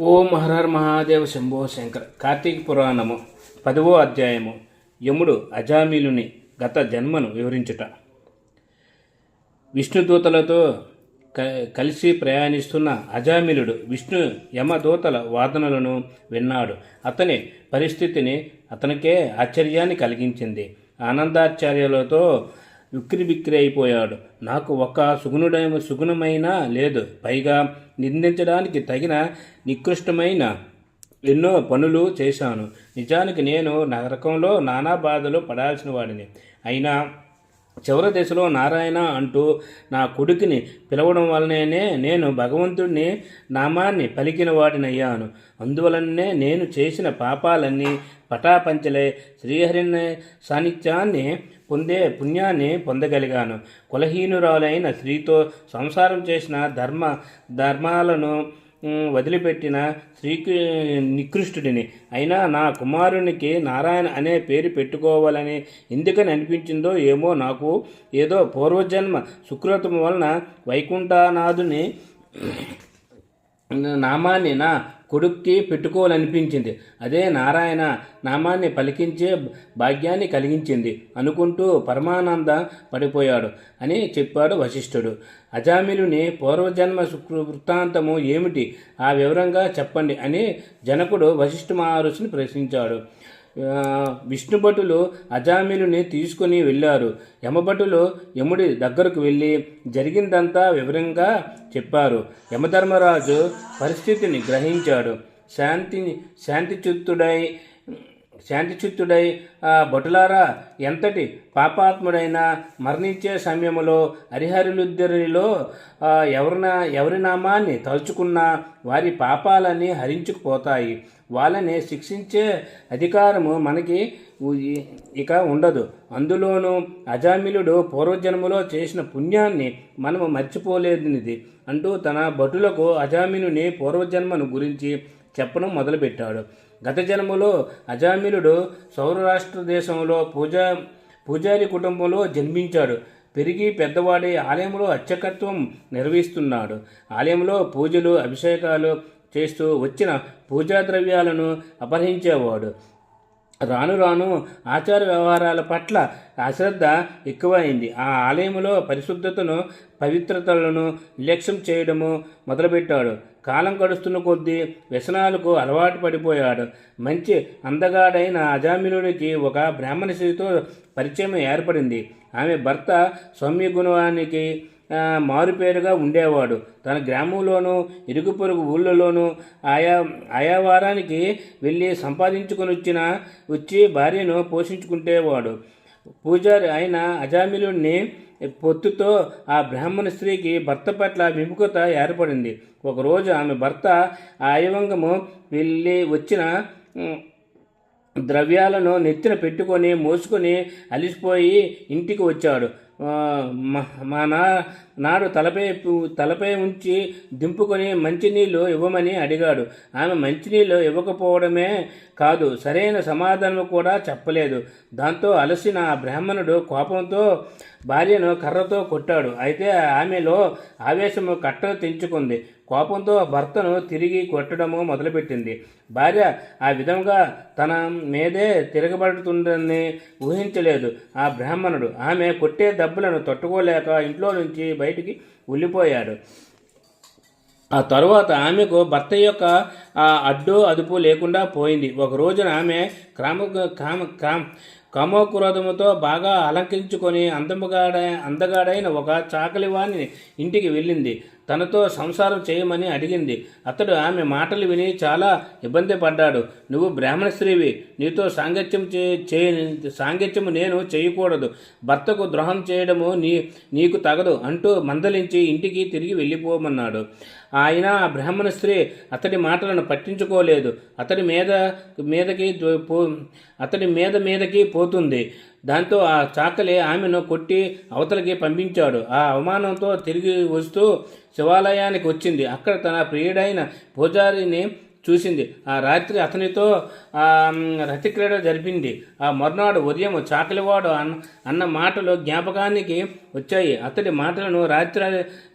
ఓం హరహర మహాదేవ శంభో శంకర్. కార్తీక పురాణము పదవో అధ్యాయము యముడు అజామిలుని గత జన్మను వివరించుట. విష్ణుదూతలతో క కలిసి ప్రయాణిస్తున్న అజామిలుడు విష్ణు యమదూతల వాదనలను విన్నాడు. అతని పరిస్థితిని అతనికే ఆశ్చర్యాన్ని కలిగించింది. ఆనందాచార్యులతో విక్రి అయిపోయాడు. నాకు ఒక సుగుణుడైన సుగుణమైన లేదు. పైగా నిందించడానికి తగిన నికృష్టమైన ఎన్నో పనులు చేశాను. నిజానికి నేను నరకంలో నానా బాధలు పడాల్సిన వాడిని. అయినా చివరి దశలో నారాయణ అంటూ నా కొడుకుని పిలవడం వలననే నేను భగవంతుడిని నామాన్ని పలికిన వాడినయ్యాను. అందువలనే నేను చేసిన పాపాలన్నీ పటాపంచలే. శ్రీహరిని సాన్నిధ్యాన్ని పొందే పుణ్యాన్ని పొందగలిగాను. కులహీనురాలైన స్త్రీతో సంసారం చేసిన ధర్మ ధర్మాలను వదిలిపెట్టిన శ్రీకి నికృష్టుడిని. అయినా నా కుమారునికి నారాయణ అనే పేరు పెట్టుకోవాలని ఎందుకని అనిపించిందో ఏమో నాకు ఏదో పూర్వజన్మ సుకృతం వలన వైకుంఠనాథుని నామాన్ని నా కొడుక్కి పెట్టుకోవాలనిపించింది. అదే నారాయణ నామాన్ని పలికించే భాగ్యాన్ని కలిగించింది. అనుకుంటూ పరమానంద పడిపోయాడు అని చెప్పాడు వశిష్ఠుడు. అజామిలుని పూర్వజన్మ వృత్తాంతము ఏమిటి? ఆ వివరంగా చెప్పండి అని జనకుడు వశిష్ఠ మహర్షిని ప్రశ్నించాడు. విష్ణుభటులు అజామిలుని తీసుకుని వెళ్ళారు. యమభటులు యముడి దగ్గరకు వెళ్ళి జరిగిందంతా వివరంగా చెప్పారు. యమధర్మరాజు పరిస్థితిని గ్రహించాడు. శాంతిని శాంతిచిత్తుడై శాంతిచిత్తుడై ఆ భటులారా ఎంతటి పాపాత్ముడైనా మరణించే సమయంలో హరిహరులిద్దరిలో ఎవరినా ఎవరిన ఎవరి నామాన్ని తలుచుకున్నా వారి పాపాలన్నీ హరించుకుపోతాయి. వాళ్ళని శిక్షించే అధికారము మనకి ఇక ఉండదు. అందులోనూ అజామిలుడు పూర్వజన్మలో చేసిన పుణ్యాన్ని మనము మర్చిపోలేనిది. అంటూ తన భటులకు అజామినుని పూర్వజన్మను గురించి చెప్పడం మొదలుపెట్టాడు. గత జన్మలో అజామిలుడు సౌరాష్ట్ర దేశంలో పూజా పూజారి కుటుంబంలో జన్మించాడు. పెరిగి పెద్దవాడి ఆలయంలో అర్చకత్వం నిర్వహిస్తున్నాడు. ఆలయంలో పూజలు అభిషేకాలు చేస్తూ వచ్చిన పూజా ద్రవ్యాలను అపహరించేవాడు. రాను రాను ఆచార వ్యవహారాల పట్ల అశ్రద్ధ ఎక్కువైంది. ఆ ఆలయంలో పరిశుద్ధతను పవిత్రతలను నిర్లక్ష్యం చేయడము మొదలుపెట్టాడు. కాలం గడుస్తున్న కొద్దీ వ్యసనాలకు అలవాటు పడిపోయాడు. మంచి అందగాడైన అజామినుడికి ఒక బ్రాహ్మణ స్త్రీతో పరిచయం ఏర్పడింది. ఆమె భర్త సౌమ్య గుణానికి మారుపేరుగా ఉండేవాడు. తన గ్రామంలోనూ ఇరుగు పొరుగు ఊళ్ళలోనూ ఆయా ఆయా వారానికి వెళ్ళి సంపాదించుకొని వచ్చిన వచ్చి భార్యను పోషించుకుంటేవాడు. పూజారి అయిన అజామిలుణ్ణి పొత్తుతో ఆ బ్రాహ్మణ స్త్రీకి భర్త పట్ల విముఖత ఏర్పడింది. ఒకరోజు ఆమె భర్త ఆ అయవంగము వెళ్ళి వచ్చిన ద్రవ్యాలను నెత్తిన పెట్టుకొని మోసుకొని అలిసిపోయి ఇంటికి వచ్చాడు. ఆ, మా- మా నా నాడు తలపై తలపై ఉంచి దింపుకొని మంచినీళ్ళు ఇవ్వమని అడిగాడు. ఆమె మంచినీళ్ళు ఇవ్వకపోవడమే కాదు సరైన సమాధానం కూడా చెప్పలేదు. దాంతో అలసిన ఆ బ్రాహ్మణుడు కోపంతో భార్యను కర్రతో కొట్టాడు. అయితే ఆమెలో ఆవేశము కట్టను తెంచుకుంది. కోపంతో భర్తను తిరిగి కొట్టడము మొదలుపెట్టింది. భార్య ఆ విధంగా తన మీదే తిరగబడుతుందని ఊహించలేదు ఆ బ్రాహ్మణుడు. ఆమె కొట్టే దెబ్బలను తట్టుకోలేక ఇంట్లో నుంచి బయటికి వెళ్ళిపోయాడు. ఆ తరువాత ఆమెకు భర్త యొక్క ఆ అడ్డు అదుపు లేకుండా పోయింది. ఒక రోజున ఆమె క్రమ కామ కామ కామోక్రోధముతో బాగా అలంకరించుకొని అందముగాడ అందగాడైన ఒక చాకలివాణి ఇంటికి వెళ్ళింది. తనతో సంసారం చేయమని అడిగింది. అతడు ఆమె మాటలు విని చాలా ఇబ్బంది పడ్డాడు. నువ్వు బ్రాహ్మణ స్త్రీవి. నీతో సాంగత్యం చే సాంగత్యము నేను చేయకూడదు. భర్తకు ద్రోహం చేయడము నీ నీకు తగదు అంటూ మందలించి ఇంటికి తిరిగి వెళ్ళిపోమన్నాడు. ఆయన ఆ బ్రాహ్మణ స్త్రీ అతడి మాటలను పట్టించుకోలేదు. అతడి మీద మీదకి అతడి మీద మీదకి పోతుంది. దాంతో ఆ చాకలి ఆమెను కొట్టి అవతలకి పంపించాడు. ఆ అవమానంతో తిరిగి వస్తూ శివాలయానికి వచ్చింది. అక్కడ తన ప్రియుడైన పూజారిని చూసింది. ఆ రాత్రి అతనితో రతిక్రీడ జరిపింది. ఆ మర్నాడు ఉదయం చాకలివాడు అన్న అన్న మాటలు జ్ఞాపకానికి వచ్చాయి. అతడి మాటలను రాత్రి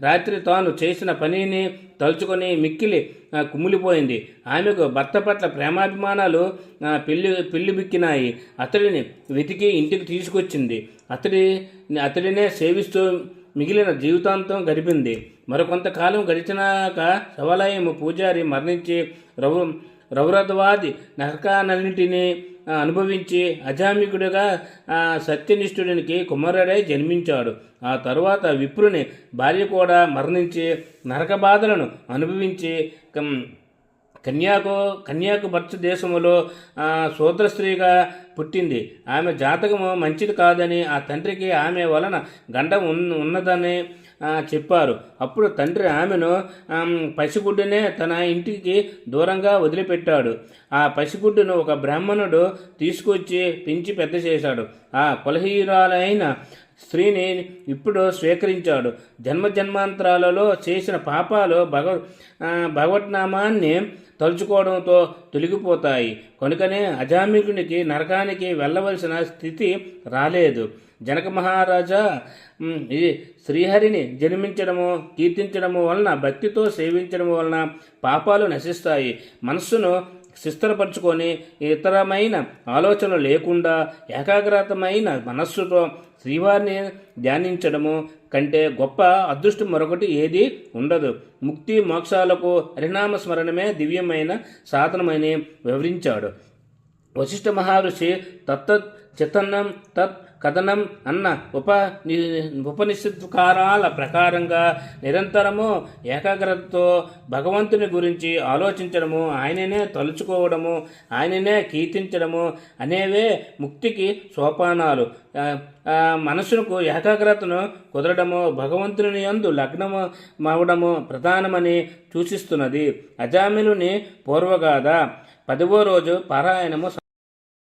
రాత్రి తాను చేసిన పనిని తలుచుకొని మిక్కిలి ఆ, కుమిలిపోయింది. ఆమెకు భర్త పట్ల ప్రేమాభిమానాలు పెళ్ళి పెళ్ళి బిక్కినాయి. అతడిని వెతికి ఇంటికి తీసుకొచ్చింది. అతడి అతడినే సేవిస్తూ మిగిలిన జీవితాంతం గడిపింది. మరికొంతకాలం గడిచినాక శివాలయం పూజారి మరణించి రౌ రౌరద్వాది నరకాలన్నింటినీ అనుభవించి అజామికుడిగా సత్యనిష్ఠుడికి సత్యనిష్ఠుడినికి కుమారుడై జన్మించాడు. ఆ తరువాత విప్రుని భార్య కూడా మరణించి నరక బాధలను అనుభవించి కం- కన్యాకు కన్యాకుమారి దేశములో ఆ, శూద్ర స్త్రీగా పుట్టింది. ఆమె జాతకము మంచిది కాదని ఆ తండ్రికి ఆమె వలన గండం ఉన్నదని చెప్పారు. అప్పుడు తండ్రి ఆమెను పసిగుడ్డునే తన ఇంటికి దూరంగా వదిలిపెట్టాడు. ఆ పసిగుడ్డును ఒక బ్రాహ్మణుడు తీసుకొచ్చి పెంచి పెద్ద చేశాడు. ఆ కులహీరాలైన స్త్రీని ఇప్పుడు స్వీకరించాడు. జన్మ జన్మాంతరాలలో చేసిన పాపాలు భగవ భగవద్నామాన్ని తలుచుకోవడంతో తొలగిపోతాయి. కనుకనే అజామికునికి నరకానికి వెళ్ళవలసిన స్థితి రాలేదు. జనక మహారాజా ఇది శ్రీహరిని జన్మించడము కీర్తించడము వలన భక్తితో సేవించడం వలన పాపాలు నశిస్తాయి. మనస్సును శిస్థిరపరుచుకొని ఇతరమైన ఆలోచనలు లేకుండా ఏకాగ్రతమైన మనస్సుతో శ్రీవారిని ధ్యానించడము కంటే గొప్ప అదృష్టం మరొకటి ఏది ఉండదు. ముక్తి మోక్షాలకు హరినామ స్మరణమే దివ్యమైన సాధనమని వివరించాడు. వశిష్ఠ మహర్షి తత్త చితన్నం తత్ కథనం అన్న ఉప ఉపనిషత్కారాల ప్రకారంగా నిరంతరము ఏకాగ్రతతో భగవంతుని గురించి ఆలోచించడము ఆయననే తలుచుకోవడము ఆయననే కీర్తించడము అనేవే ముక్తికి సోపానాలు. మనసుకు ఏకాగ్రతను కుదరడము భగవంతుని యందు లగ్నము అవడము ప్రధానమని సూచిస్తున్నది. అజామిలుని పూర్వగాథ పదవో రోజు పారాయణము